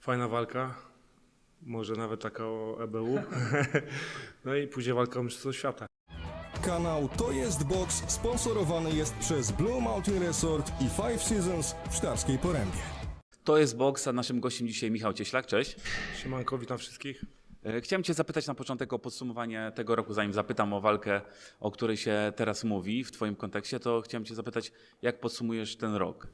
Fajna walka, może nawet taka o EBU. no i później walka o Mistrzostwo Świata. Kanał To Jest Box sponsorowany jest przez Blue Mountain Resort i Five Seasons w Sztarskiej Porębie. To jest boks, a naszym gościem dzisiaj Michał Cieślak. Cześć. Siemanko, witam wszystkich. E, Chciałem Cię zapytać na początek o podsumowanie tego roku, zanim zapytam o walkę, o której się teraz mówi w Twoim kontekście, to chciałem Cię zapytać, jak podsumujesz ten rok?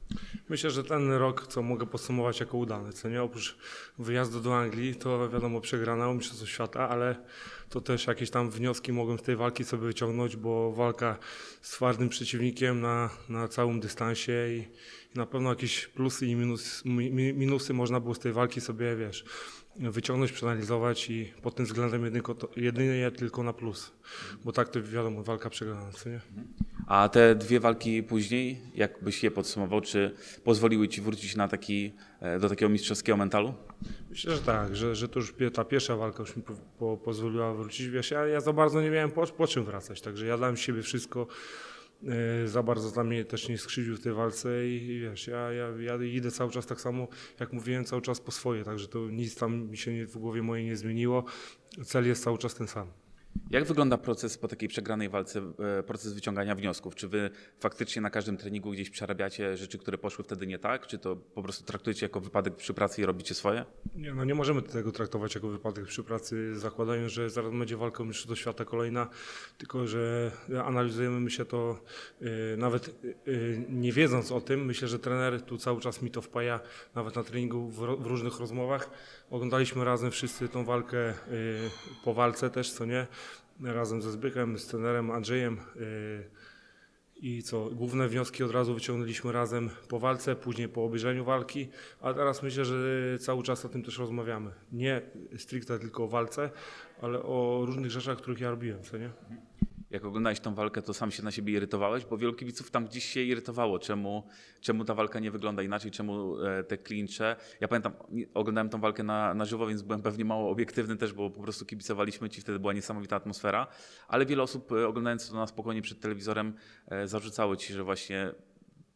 Myślę, że ten rok, co mogę podsumować jako udany, co nie? Oprócz wyjazdu do Anglii, to wiadomo przegrana Mistrzostwo Świata, ale to też jakieś tam wnioski mogłem z tej walki sobie wyciągnąć, bo walka z twardym przeciwnikiem na, na całym dystansie i, i na pewno jakieś plusy i minus, mi, mi- minusy można było z tej walki sobie, wiesz, wyciągnąć, przeanalizować i pod tym względem jedynie, jedynie tylko na plus, bo tak to wiadomo, walka przegrana, co nie? A te dwie walki później, jak byś je podsumował, czy pozwoliły Ci wrócić na taki, e, do takiego mistrzowskiego mentalu? Myślę, że tak, że, że to już ta pierwsza walka już mi po, po, pozwoliła wrócić. Wiesz, ja, ja za bardzo nie miałem po, po czym wracać, także ja dałem z siebie wszystko. Yy, za bardzo dla mnie też nie skrzywdził w tej walce i, wiesz, ja, ja, ja idę cały czas tak samo, jak mówiłem, cały czas po swoje, także to nic tam mi się w głowie mojej nie zmieniło. Cel jest cały czas ten sam. Jak wygląda proces po takiej przegranej walce, e, proces wyciągania wniosków? Czy Wy faktycznie na każdym treningu gdzieś przerabiacie rzeczy, które poszły wtedy nie tak? Czy to po prostu traktujecie jako wypadek przy pracy i robicie swoje? Nie, no nie możemy tego traktować jako wypadek przy pracy, zakładając, że zaraz będzie walka o Mistrzostwo Świata kolejna, tylko że analizujemy my się to yy, nawet yy, nie wiedząc o tym. Myślę, że trener tu cały czas mi to wpaja, nawet na treningu w, różnych rozmowach. Oglądaliśmy razem wszyscy tą walkę po walce też, co nie? Razem ze Zbychem, z trenerem Andrzejem. Yy, i co, główne wnioski od razu wyciągnęliśmy razem po walce, później po obejrzeniu walki, a teraz myślę, że cały czas o tym też rozmawiamy. Nie stricte tylko o walce, ale o różnych rzeczach, których ja robiłem, co nie? Jak oglądałeś tą walkę, to sam się na siebie irytowałeś, bo wielu kibiców tam gdzieś się irytowało, czemu, czemu ta walka nie wygląda inaczej, czemu e, te klincze. Ja pamiętam, oglądałem tą walkę na, na żywo, więc byłem pewnie mało obiektywny też, bo po prostu kibicowaliśmy ci, wtedy była niesamowita atmosfera, ale wiele osób e, oglądając to na spokojnie przed telewizorem e, zarzucało ci, że właśnie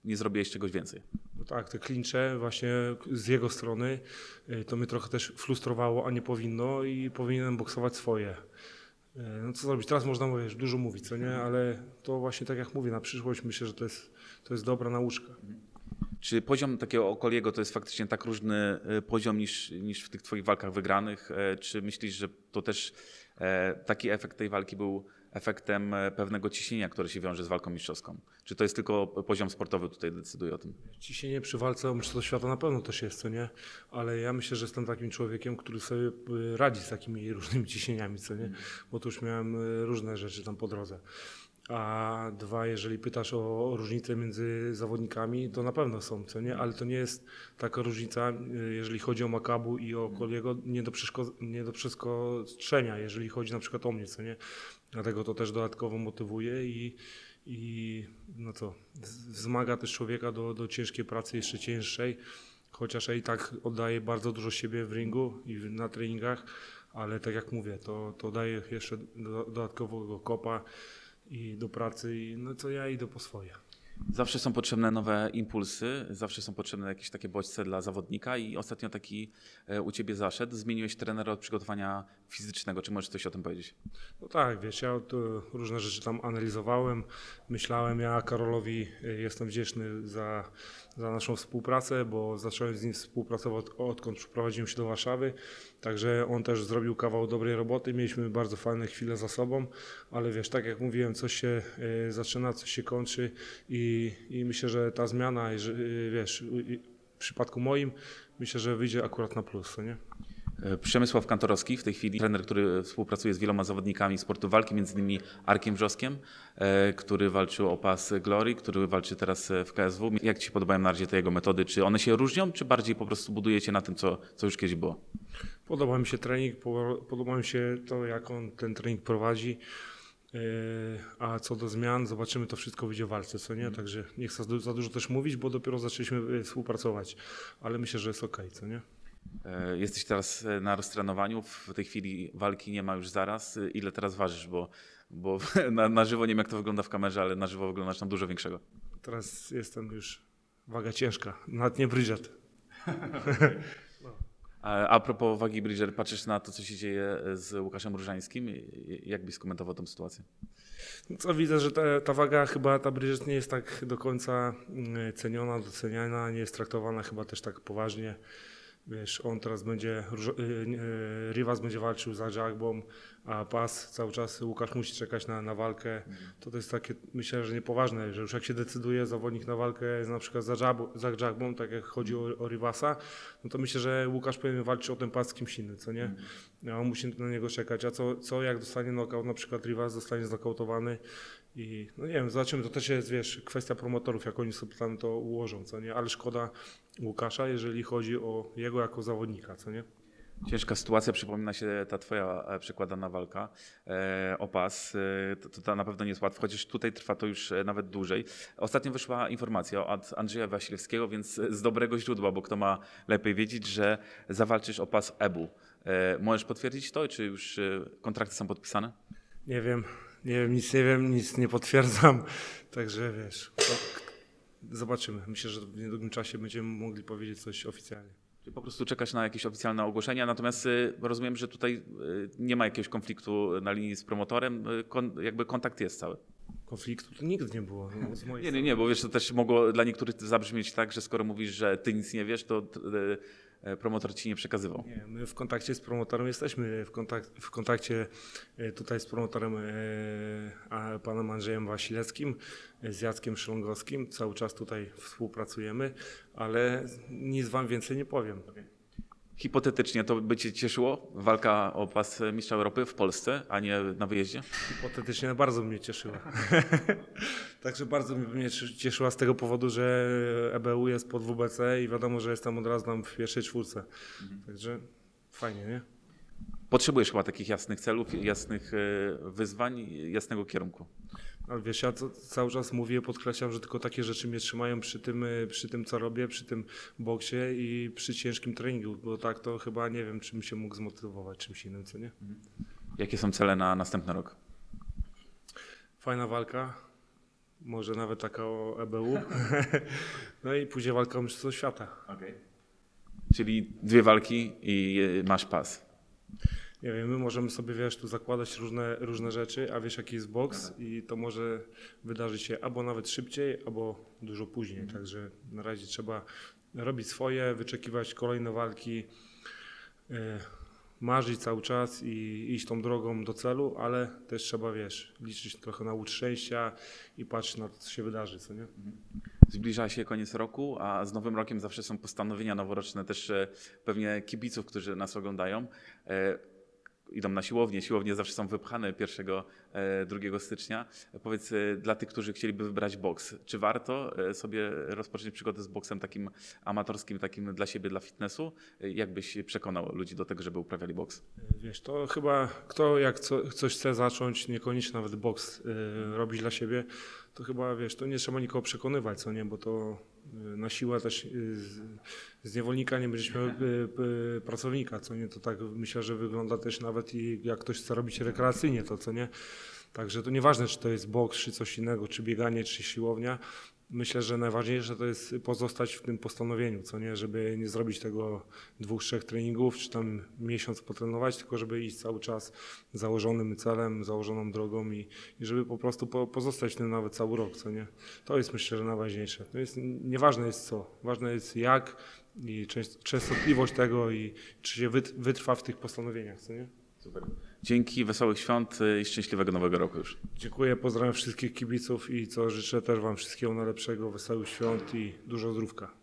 nie zrobiłeś czegoś więcej. No tak, te klincze właśnie z jego strony, to mnie trochę też frustrowało, a nie powinno i powinienem boksować swoje. Y, No co zrobić, teraz można wiesz, dużo mówić, co nie, ale to właśnie tak jak mówię, na przyszłość myślę, że to jest, to jest dobra nauczka. Czy poziom takiego Okoliego to jest faktycznie tak różny e, poziom niż, niż w tych twoich walkach wygranych? E, Czy myślisz, że to też e, taki efekt tej walki był efektem e, pewnego ciśnienia, które się wiąże z walką mistrzowską? Czy to jest tylko poziom sportowy tutaj decyduje o tym? Ciśnienie przy walce o Mistrzostwo Świata na pewno też jest, co nie? Ale ja myślę, że jestem takim człowiekiem, który sobie y, radzi z takimi różnymi ciśnieniami, co nie? Bo tu już miałem y, różne rzeczy tam po drodze. A dwa, jeżeli pytasz o, różnice między zawodnikami, to na pewno są, co nie? Ale to nie jest taka różnica, y, jeżeli chodzi o Makabu i o Koliego, nie do, nie do przeskoczenia, jeżeli chodzi na przykład o mnie, co nie? Dlatego to też dodatkowo motywuje i, i no co, wzmaga też człowieka do, do ciężkiej pracy, jeszcze cięższej, chociaż ja i tak oddaję bardzo dużo siebie w ringu i na treningach, ale tak jak mówię, to, to daje jeszcze do, dodatkowego kopa i do pracy i no co ja idę po swoje. Zawsze są potrzebne nowe impulsy, zawsze są potrzebne jakieś takie bodźce dla zawodnika i ostatnio taki e, u ciebie zaszedł. Zmieniłeś trenera od przygotowania fizycznego. Czy możesz coś o tym powiedzieć? No tak, wiesz, ja różne rzeczy tam analizowałem, myślałem, ja Karolowi y, jestem wdzięczny za, za naszą współpracę, bo zacząłem z nim współpracować odkąd przyprowadziłem się do Warszawy, także on też zrobił kawał dobrej roboty, mieliśmy bardzo fajne chwile za sobą, ale wiesz, tak jak mówiłem, coś się y, zaczyna, coś się kończy i, i myślę, że ta zmiana, y, wiesz, y, w przypadku moim, myślę, że wyjdzie akurat na plus, nie? E, Przemysław Kantorowski, w tej chwili trener, który współpracuje z wieloma zawodnikami sportu walki, między innymi Arkiem Wrzoskiem, e, który walczył o pas Glory, który walczy teraz e, w KSW. Jak Ci się podobają na razie te jego metody? Czy one się różnią, czy bardziej po prostu budujecie na tym, co, co już kiedyś było? Podoba mi się trening, po- podoba mi się to, jak on ten trening prowadzi. Yy, A co do zmian, zobaczymy, to wszystko wyjdzie w walce, co nie? Także nie chcę za du- za dużo też mówić, bo dopiero zaczęliśmy yy, współpracować, ale myślę, że jest okej, co nie? E, Jesteś teraz e, na roztrenowaniu, w tej chwili walki nie ma już zaraz. E, Ile teraz ważysz? Bo, bo na, na żywo nie wiem, jak to wygląda w kamerze, ale na żywo wyglądasz tam dużo większego. Teraz jestem już waga ciężka, nawet nie Bridget. A propos wagi Bridger, patrzysz na to, co się dzieje z Łukaszem Różańskim. Jak byś skomentował tę sytuację? Co widzę, że ta, ta waga chyba, ta Bridget nie jest tak do końca mm, ceniona, doceniana, nie jest traktowana chyba też tak poważnie. Wiesz, on teraz będzie, y, y, Rivas będzie walczył za Jagbą, a pas cały czas Łukasz musi czekać na, na walkę. To to jest takie, myślę, że niepoważne, że już jak się decyduje zawodnik na walkę na przykład za, Jab, za Jagbą, tak jak chodzi o, o Rivasa, no to myślę, że Łukasz powinien walczyć o ten pas z kimś innym, co nie? A on musi na niego czekać. A co, co jak dostanie knockout, na przykład Rivas zostanie znokautowany i no nie wiem, zobaczymy, to też jest, wiesz, kwestia promotorów, jak oni sobie tam to ułożą, co nie? Ale szkoda Łukasza, jeżeli chodzi o jego jako zawodnika, co nie? Ciężka sytuacja, przypomina się ta twoja e, przekładana walka e, o pas. E, to, to, to na pewno nie jest łatwe, chociaż tutaj trwa to już e, nawet dłużej. Ostatnio wyszła informacja od Andrzeja Wasilewskiego, więc z dobrego źródła, bo kto ma lepiej wiedzieć, że zawalczysz o pas EBU. E, możesz potwierdzić to, czy już e, kontrakty są podpisane? Nie wiem, nie wiem, nic nie wiem, nic nie potwierdzam, także wiesz, zobaczymy. Myślę, że w niedługim czasie będziemy mogli powiedzieć coś oficjalnie. Czy po prostu czekasz na jakieś oficjalne ogłoszenia, natomiast e, rozumiem, że tutaj e, nie ma jakiegoś konfliktu na linii z promotorem, e, kon, jakby kontakt jest cały. Konfliktu to nigdy nie było. No, Nie, nie, nie, bo wiesz, to też mogło dla niektórych zabrzmieć tak, że skoro mówisz, że ty nic nie wiesz, to promotor ci nie przekazywał. Nie, my w kontakcie z promotorem jesteśmy w, kontakt, w kontakcie e, tutaj z promotorem e, panem Andrzejem Wasilewskim, e, z Jackiem Szlągowskim. Cały czas tutaj współpracujemy, ale nic wam więcej nie powiem. Hipotetycznie to by cię cieszyło, walka o pas mistrza Europy w Polsce, a nie na wyjeździe? Hipotetycznie bardzo mnie cieszyła. Także bardzo mnie cie- cieszyła z tego powodu, że EBU jest pod WBC i wiadomo, że jestem od razu tam w pierwszej czwórce. Także fajnie, nie? Potrzebujesz chyba takich jasnych celów, jasnych e, wyzwań, jasnego kierunku. Ale wiesz, ja cały czas mówię, podkreślam, że tylko takie rzeczy mnie trzymają przy tym, y, przy tym co robię, przy tym boksie i przy ciężkim treningu, bo tak to chyba nie wiem, czym się mógł zmotywować czymś innym, co nie? Jakie są cele na następny rok? Fajna walka, może nawet taka o EBU. no i później walka o Mistrzostwo Świata. Czyli dwie walki i e, masz pas. Nie wiem, my możemy sobie, wiesz, tu zakładać różne, różne rzeczy, a wiesz jaki jest boks i to może wydarzyć się albo nawet szybciej, albo dużo później. Także na razie trzeba robić swoje, wyczekiwać kolejne walki, e, marzyć cały czas i iść tą drogą do celu, ale też trzeba, wiesz, liczyć trochę na łód szczęścia i patrzeć na to, co się wydarzy, co nie? Zbliża się koniec roku, a z nowym rokiem zawsze są postanowienia noworoczne też e, pewnie kibiców, którzy nas oglądają. Idą na siłownię, siłownie zawsze są wypchane 1, e, 2 stycznia. E, Powiedz e, dla tych, którzy chcieliby wybrać boks, czy warto e, sobie rozpocząć przygodę z boksem takim amatorskim, takim dla siebie, dla fitnessu? E, Jak byś przekonał ludzi do tego, żeby uprawiali boks? Wiesz, to chyba kto jak co, coś chce zacząć, niekoniecznie nawet boks robić dla siebie, to chyba wiesz, to nie trzeba nikogo przekonywać, co nie, bo to na siłę też y, z, z niewolnika nie będziesz miał y, y, pracownika, co nie, to tak myślę, że wygląda też nawet i jak ktoś chce robić rekreacyjnie to, co nie. Także to nieważne, czy to jest boks, czy coś innego, czy bieganie, czy siłownia. Myślę, że najważniejsze to jest pozostać w tym postanowieniu, co nie, żeby nie zrobić tego dwóch, trzech treningów, czy tam miesiąc potrenować, tylko żeby iść cały czas założonym celem, założoną drogą i, i żeby po prostu po, pozostać w tym nawet cały rok, co nie. To jest myślę, że najważniejsze. To jest, nieważne jest co, ważne jest jak i częst- częstotliwość tego i czy się wyt, wytrwa w tych postanowieniach, co nie. Super. Dzięki, wesołych świąt e, i szczęśliwego nowego roku już. Dziękuję, pozdrawiam wszystkich kibiców i co życzę też Wam wszystkiego najlepszego, wesołych świąt i dużo zdrówka.